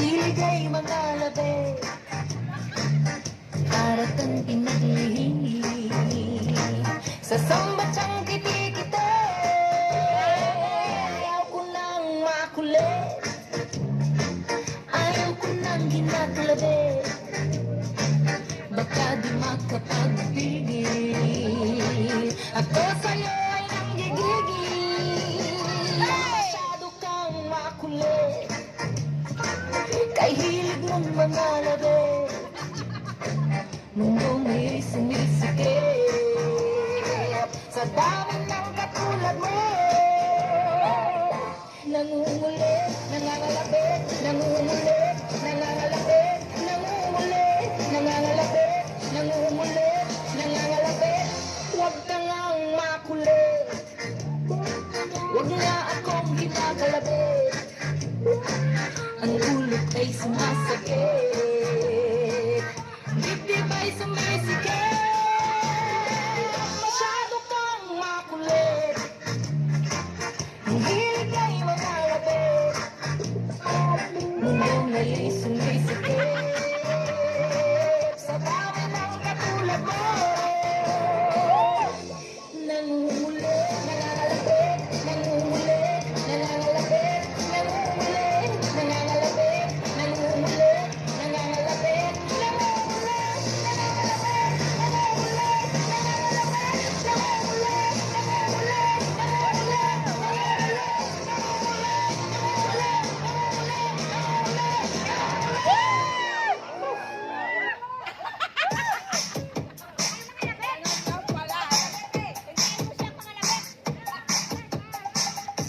Hilig ay mga labi. Para kang pinaglihi Sa sambatsang Kay hilig mong mga labi Nung bumiri sumisikip Sa dami ng katulad mo Nangungulit, nangangalapit Nangungulit, nangangalapit Nangungulit, nangangalapit Nangungulit, nangangalapit Huwag ka ngang makulit Huwag nga akong sumasikip Hindi ba'y sumisikip? Masyado kang makulit. Hindi ka'y makalapit Mundo na'y sumisikip. Sa dami ng katulad mo. Nangunod